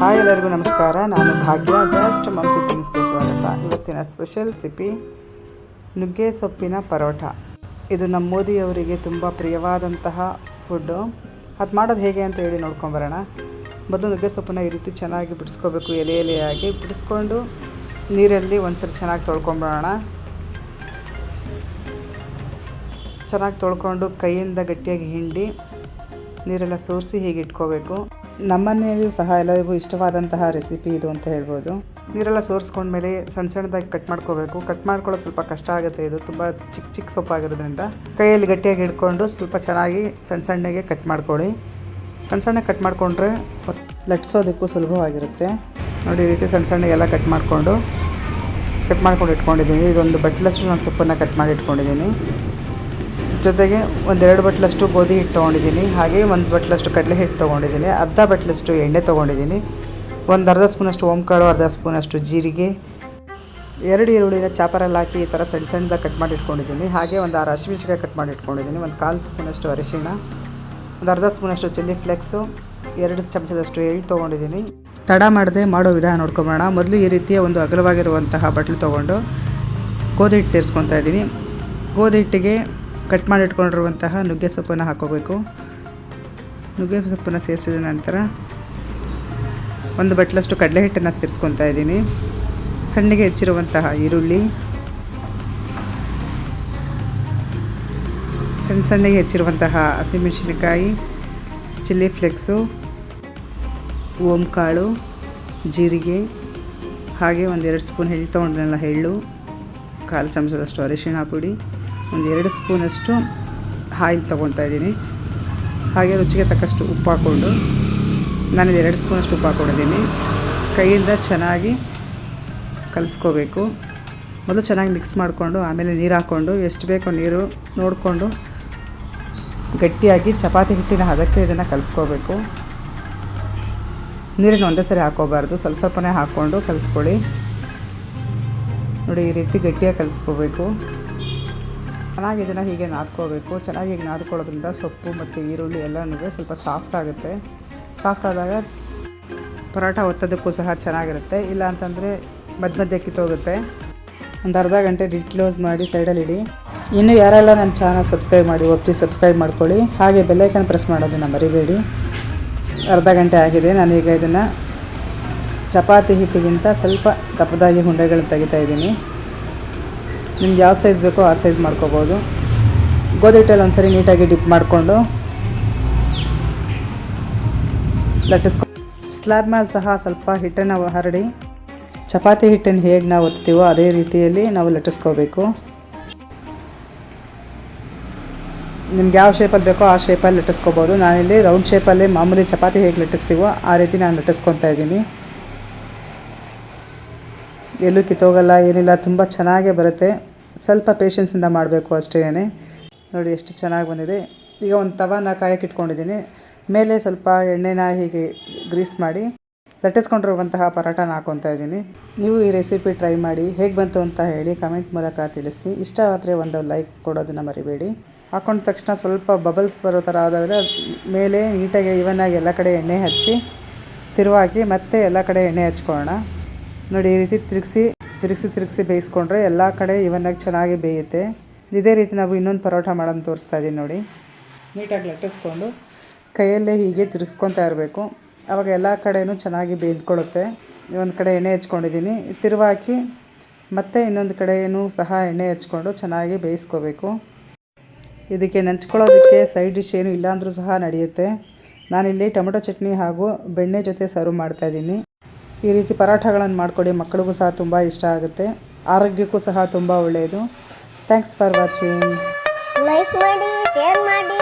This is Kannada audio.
ಹಾಯ್ ಎಲ್ಲರಿಗೂ ನಮಸ್ಕಾರ. ನಾನು ಭಾಗ್ಯ, ಜಸ್ಟ್ ಮಂಸಿ ತಿನ್ಸ್ಗೆ ಸ್ವಾಗತ. ಇವತ್ತಿನ ಸ್ಪೆಷಲ್ ಸಿಪಿ ನುಗ್ಗೆ ಸೊಪ್ಪಿನ ಪರೋಟ. ಇದು ನಮ್ಮ ಮೋದಿಯವರಿಗೆ ತುಂಬ ಪ್ರಿಯವಾದಂತಹ ಫುಡ್ಡು. ಅದು ಮಾಡೋದು ಹೇಗೆ ಅಂತ ಹೇಳಿ ನೋಡ್ಕೊಂಬರೋಣ ಮೊದಲು ನುಗ್ಗೆ ಸೊಪ್ಪನ್ನ ಈ ರೀತಿ ಚೆನ್ನಾಗಿ ಬಿಡಿಸ್ಕೋಬೇಕು, ಎಲೆ ಎಲೆಯಾಗಿ ಬಿಡಿಸ್ಕೊಂಡು ನೀರಲ್ಲಿ ಒಂದ್ಸರಿ ಚೆನ್ನಾಗಿ ತೊಳ್ಕೊಂಬರೋಣ ಚೆನ್ನಾಗಿ ತೊಳ್ಕೊಂಡು ಕೈಯಿಂದ ಗಟ್ಟಿಯಾಗಿ ಹಿಂಡಿ ನೀರೆಲ್ಲ ಸೋರಿಸಿ ಹೀಗೆ ಇಟ್ಕೋಬೇಕು. ನಮ್ಮನೆಯಲ್ಲೂ ಸಹ ಎಲ್ಲರಿಗೂ ಇಷ್ಟವಾದಂತಹ ರೆಸಿಪಿ ಇದು ಅಂತ ಹೇಳ್ಬೋದು. ನೀರೆಲ್ಲ ಸೋರಿಸ್ಕೊಂಡ್ಮೇಲೆ ಸಣ್ಣ ಸಣ್ಣದಾಗಿ ಕಟ್ ಮಾಡ್ಕೋಬೇಕು. ಕಟ್ ಮಾಡ್ಕೊಳ್ಳೋ ಸ್ವಲ್ಪ ಕಷ್ಟ ಆಗುತ್ತೆ ಇದು. ತುಂಬ ಚಿಕ್ಕ ಚಿಕ್ಕ ಸೊಪ್ಪಾಗಿರೋದ್ರಿಂದ. ಕೈಯಲ್ಲಿ ಗಟ್ಟಿಯಾಗಿ ಹಿಡ್ಕೊಂಡು ಸ್ವಲ್ಪ ಚೆನ್ನಾಗಿ ಸಣ್ಣ ಸಣ್ಣಗೆ ಕಟ್ ಮಾಡ್ಕೊಳ್ಳಿ. ಸಣ್ಣ ಸಣ್ಣ ಕಟ್ ಮಾಡಿಕೊಂಡ್ರೆ ಲಟ್ಸೋದಕ್ಕೂ ಸುಲಭವಾಗಿರುತ್ತೆ. ನೋಡಿ ಈ ರೀತಿ ಸಣ್ಣ ಸಣ್ಣ ಎಲ್ಲ ಕಟ್ ಮಾಡಿಕೊಂಡು ಕಟ್ ಮಾಡ್ಕೊಂಡು ಇಟ್ಕೊಂಡಿದ್ದೀನಿ. ಇದೊಂದು ಬಟ್ಲಷ್ಟು ನಾನು ಸೊಪ್ಪನ್ನು ಕಟ್ ಮಾಡಿ ಇಟ್ಕೊಂಡಿದ್ದೀನಿ. ಜೊತೆಗೆ ಒಂದೆರಡು ಬಟ್ಲಷ್ಟು ಗೋಧಿ ಹಿಟ್ಟು ತೊಗೊಂಡಿದ್ದೀನಿ, ಹಾಗೆ ಒಂದು ಬಟ್ಲಷ್ಟು ಕಡಲೆ ಹಿಟ್ಟು ತೊಗೊಂಡಿದ್ದೀನಿ, ಅರ್ಧ ಬಟ್ಲಷ್ಟು ಎಣ್ಣೆ ತೊಗೊಂಡಿದ್ದೀನಿ, ಒಂದು ಅರ್ಧ ಸ್ಪೂನಷ್ಟು ಓಂಕಾಳು ಅರ್ಧ ಸ್ಪೂನಷ್ಟು ಜೀರಿಗೆ, ಎರಡು ಈರುಳ್ಳಿನ ಚಾಪರಲ್ಲಿ ಹಾಕಿ ಈ ಥರ ಸಣ್ಣ ಸಣ್ಣದಾಗಿ ಕಟ್ ಮಾಡಿ ಇಟ್ಕೊಂಡಿದ್ದೀನಿ, ಹಾಗೆ ಒಂದು ಆರು ಹಸಿಮೆಣ್ಸಿಕಾಯಿ ಕಟ್ ಮಾಡಿ ಇಟ್ಕೊಂಡಿದ್ದೀನಿ, ಒಂದು ಕಾಲು ಸ್ಪೂನಷ್ಟು ಅರಿಶಿಣ, ಒಂದು ಅರ್ಧ ಸ್ಪೂನಷ್ಟು ಚಿಲ್ಲಿ ಫ್ಲೆಕ್ಸು, ಎರಡು ಚಮಚದಷ್ಟು ಎಳ್ಳು ತೊಗೊಂಡಿದ್ದೀನಿ. ತಡ ಮಾಡದೆ ಮಾಡೋ ವಿಧಾನ ನೋಡ್ಕೊಂಬೋಣ ಮೊದಲು ಈ ರೀತಿಯ ಒಂದು ಅಗಲವಾಗಿರುವಂತಹ ಬಟ್ಲು ತೊಗೊಂಡು ಗೋಧಿ ಹಿಟ್ಟು ಸೇರಿಸ್ಕೊತಾ ಇದ್ದೀನಿ. ಗೋಧಿ ಹಿಟ್ಟಿಗೆ ಕಟ್ ಮಾಡಿಟ್ಕೊಂಡಿರುವಂತಹ ನುಗ್ಗೆ ಸೊಪ್ಪನ್ನು ಹಾಕೋಬೇಕು. ನುಗ್ಗೆ ಸೊಪ್ಪನ್ನು ಸೇರಿಸಿದ ನಂತರ ಒಂದು ಬಟ್ಲಷ್ಟು ಕಡಲೆ ಹಿಟ್ಟನ್ನು ಸೇರಿಸ್ಕೊತಾ ಇದ್ದೀನಿ. ಸಣ್ಣಗೆ ಹೆಚ್ಚಿರುವಂತಹ ಈರುಳ್ಳಿ. ಸಣ್ಣ ಸಣ್ಣಗೆ ಹೆಚ್ಚಿರುವಂತಹ ಹಸಿಮೆಣಸಿನಕಾಯಿ, ಚಿಲ್ಲಿ ಫ್ಲೆಕ್ಸು, ಓಂಕಾಳು, ಜೀರಿಗೆ, ಹಾಗೆ ಒಂದೆರಡು ಸ್ಪೂನ್ ಎಳ್ಳು ತೊಗೊಂಡ್ರೆಲ್ಲ ಎಳ್ಳು, ಕಾಲು ಚಮಚದಷ್ಟು ಅರಿಶಿಣ ಪುಡಿ. ಒಂದು ಎರಡು ಸ್ಪೂನಷ್ಟು ಆಯಿಲ್ ತೊಗೊತಾ ಇದ್ದೀನಿ. ಹಾಗೆ ರುಚಿಗೆ ತಕ್ಕಷ್ಟು ಉಪ್ಪು ಹಾಕ್ಕೊಂಡು ನಾನು ಎರಡು ಸ್ಪೂನಷ್ಟು ಉಪ್ಪು ಹಾಕ್ಕೊಂಡಿದ್ದೀನಿ. ಕೈಯಿಂದ ಚೆನ್ನಾಗಿ ಕಲಿಸ್ಕೋಬೇಕು. ಮೊದಲು ಚೆನ್ನಾಗಿ ಮಿಕ್ಸ್ ಮಾಡಿಕೊಂಡು ಆಮೇಲೆ ನೀರು ಹಾಕ್ಕೊಂಡು ಎಷ್ಟು ಬೇಕೋ ನೀರು ನೋಡಿಕೊಂಡು ಗಟ್ಟಿಯಾಗಿ ಚಪಾತಿ ಹಿಟ್ಟಿನ ಹದಕ್ಕೆ ಇದನ್ನು ಕಲಿಸ್ಕೋಬೇಕು. ನೀರನ್ನು ಒಂದೇ ಸರಿ ಹಾಕೋಬಾರ್ದು ಸ್ವಲ್ಪ ಸ್ವಲ್ಪನೇ ಹಾಕ್ಕೊಂಡು ಕಲಿಸ್ಕೊಳ್ಳಿ. ನೋಡಿ ಈ ರೀತಿ ಗಟ್ಟಿಯಾಗಿ ಕಲಿಸ್ಕೋಬೇಕು. ಚೆನ್ನಾಗಿ ಇದನ್ನು ಹೀಗೆ ನಾದ್ಕೋಬೇಕು. ಚೆನ್ನಾಗಿ ಹೀಗೆ ನಾದ್ಕೊಳ್ಳೋದ್ರಿಂದ ಸೊಪ್ಪು ಮತ್ತು ಈರುಳ್ಳಿ ಎಲ್ಲನೂ ಸ್ವಲ್ಪ ಸಾಫ್ಟ್ ಆಗುತ್ತೆ. ಸಾಫ್ಟ್ ಆದಾಗ ಪರೋಟ ಒತ್ತೋದಕ್ಕೂ ಸಹ ಚೆನ್ನಾಗಿರುತ್ತೆ. ಇಲ್ಲ ಅಂತಂದರೆ ಮಧ್ಯ ಮಧ್ಯೆ ಕಿತ್ತೋಗುತ್ತೆ. ಒಂದು ಅರ್ಧ ಗಂಟೆ ಡಿಟ್ ಕ್ಲೋಸ್ ಮಾಡಿ ಸೈಡಲ್ಲಿ ಇಡಿ. ಇನ್ನು ಯಾರೆಲ್ಲ ನನ್ನ ಚಾನಲ್ ಸಬ್ಸ್ಕ್ರೈಬ್ ಮಾಡಿ ಒಪ್ಪಿ ಸಬ್ಸ್ಕ್ರೈಬ್ ಮಾಡ್ಕೊಳ್ಳಿ. ಹಾಗೆ ಬೆಲ್ಲೈಕನ್ ಪ್ರೆಸ್ ಮಾಡೋದನ್ನು ಮರಿಬೇಡಿ. ಅರ್ಧ ಗಂಟೆ ಆಗಿದೆ. ನಾನೀಗ ಇದನ್ನು ಚಪಾತಿ ಹಿಟ್ಟಿಗಿಂತ ಸ್ವಲ್ಪ ದಪ್ಪದಾಗಿ ಉಂಡೆಗಳನ್ನ ತೆಗಿತಾ ಇದ್ದೀನಿ. ನಿಮ್ಗೆ ಯಾವ ಸೈಜ್ ಬೇಕೋ ಆ ಸೈಜ್ ಮಾಡ್ಕೋಬೋದು. ಗೋಧಿ ಹಿಟ್ಟಲ್ಲಿ ಒಂದ್ಸರಿ ನೀಟಾಗಿ ಡಿಪ್ ಮಾಡಿಕೊಂಡು ಲಟ್ಟಿಸ್ಕೊ ಸ್ಲ್ಯಾಬ್ ಮೇಲೆ ಸಹ ಸ್ವಲ್ಪ ಹಿಟ್ಟನ್ನು ಹರಡಿ, ಚಪಾತಿ ಹಿಟ್ಟನ್ನು ಹೇಗೆ ನಾವು ಒತ್ತೀವೋ ಅದೇ ರೀತಿಯಲ್ಲಿ ನಾವು ಲಟ್ಟಿಸ್ಕೋಬೇಕು ನಿಮ್ಗೆ ಯಾವ ಶೇಪಲ್ಲಿ ಬೇಕೋ ಆ ಶೇಪಲ್ಲಿ ಲಟ್ಟಿಸ್ಕೋಬೋದು ನಾನಿಲ್ಲಿ ರೌಂಡ್ ಶೇಪಲ್ಲಿ ಮಾಮೂಲಿ ಚಪಾತಿ ಹೇಗೆ ಲಟ್ಟಿಸ್ತೀವೋ ಆ ರೀತಿ ನಾನು ಲಟ್ಟಿಸ್ಕೊತಾ ಇದ್ದೀನಿ. ಎಲ್ಲೂ ಕಿತ್ತೋಗಲ್ಲ, ಏನಿಲ್ಲ, ತುಂಬ ಚೆನ್ನಾಗೇ ಬರುತ್ತೆ. ಸ್ವಲ್ಪ ಪೇಷನ್ಸಿಂದ ಮಾಡಬೇಕು ಅಷ್ಟೇ ನೋಡಿ ಎಷ್ಟು ಚೆನ್ನಾಗಿ ಬಂದಿದೆ. ಈಗ ಒಂದು ತವಾನ ಕಾಯಕ್ಕೆ ಇಟ್ಕೊಂಡಿದ್ದೀನಿ. ಮೇಲೆ ಸ್ವಲ್ಪ ಎಣ್ಣೆನ ಹೀಗೆ ಗ್ರೀಸ್ ಮಾಡಿ ಲಟ್ಟಿಸ್ಕೊಂಡಿರುವಂತಹ ಪರೋಟನ ಹಾಕ್ಕೊತಾ ಇದ್ದೀನಿ. ನೀವು ಈ ರೆಸಿಪಿ ಟ್ರೈ ಮಾಡಿ ಹೇಗೆ ಬಂತು ಅಂತ ಹೇಳಿ ಕಮೆಂಟ್ ಮೂಲಕ ತಿಳಿಸಿ. ಇಷ್ಟ ಆದರೆ ಒಂದು ಲೈಕ್ ಕೊಡೋದನ್ನು ಮರಿಬೇಡಿ. ಹಾಕೊಂಡ ತಕ್ಷಣ ಸ್ವಲ್ಪ ಬಬಲ್ಸ್ ಬರೋ ಥರ ಆದಾಗ ಮೇಲೆ ನೀಟಾಗಿ ಇವನ್ನಾಗಿ ಎಲ್ಲ ಕಡೆ ಎಣ್ಣೆ ಹಚ್ಚಿ ತಿರುವಾಗಿ ಮತ್ತೆ ಎಲ್ಲ ಕಡೆ ಎಣ್ಣೆ ಹಚ್ಕೊಳ್ಳೋಣ. ನೋಡಿ ಈ ರೀತಿ ತಿರುಗಿಸಿ ತಿರುಗಿಸಿ ತಿರುಗಿಸಿ ಬೇಯಿಸ್ಕೊಂಡ್ರೆ ಎಲ್ಲ ಕಡೆ ಇವನ್ನಾಗಿ ಚೆನ್ನಾಗಿ ಬೇಯುತ್ತೆ. ಇದೇ ರೀತಿ ನಾವು ಇನ್ನೊಂದು ಪರೋಟ ಮಾಡೋದು ತೋರಿಸ್ತಾ ಇದ್ದೀನಿ ನೋಡಿ. ನೀಟಾಗಿ ಲಟ್ಟಿಸ್ಕೊಂಡು ಕೈಯಲ್ಲೇ ಹೀಗೆ ತಿರುಗಿಸ್ಕೊತಾ ಇರಬೇಕು. ಆವಾಗ ಎಲ್ಲ ಕಡೆಯೂ ಚೆನ್ನಾಗಿ ಬೇಯ್ದುಕೊಳ್ಳುತ್ತೆ. ಒಂದು ಕಡೆ ಎಣ್ಣೆ ಹಚ್ಕೊಂಡಿದ್ದೀನಿ ತಿರುವಾಕಿ ಮತ್ತೆ ಇನ್ನೊಂದು ಕಡೆಯೂ ಸಹ ಎಣ್ಣೆ ಹಚ್ಕೊಂಡು ಚೆನ್ನಾಗಿ ಬೇಯಿಸ್ಕೋಬೇಕು. ಇದಕ್ಕೆ ನೆಂಚ್ಕೊಳ್ಳೋದಕ್ಕೆ ಸೈಡ್ ಡಿಶ್ ಏನು ಇಲ್ಲಾಂದರೂ ಸಹ ನಡೆಯುತ್ತೆ. ನಾನಿಲ್ಲಿ ಟೊಮೆಟೊ ಚಟ್ನಿ ಹಾಗೂ ಬೆಣ್ಣೆ ಜೊತೆ ಸರ್ವ್ ಮಾಡ್ತಾಯಿದ್ದೀನಿ ಈ ರೀತಿ ಪರಾಠಗಳನ್ನು ಮಾಡಿಕೊಡಿ. ಮಕ್ಕಳಿಗೂ ಸಹ ತುಂಬ ಇಷ್ಟ ಆಗುತ್ತೆ. ಆರೋಗ್ಯಕ್ಕೂ ಸಹ ತುಂಬ ಒಳ್ಳೆಯದು. ಥ್ಯಾಂಕ್ಸ್ ಫಾರ್ ವಾಚಿಂಗ್ ಲೈಕ್ ಮಾಡಿ ಶೇರ್ ಮಾಡಿ.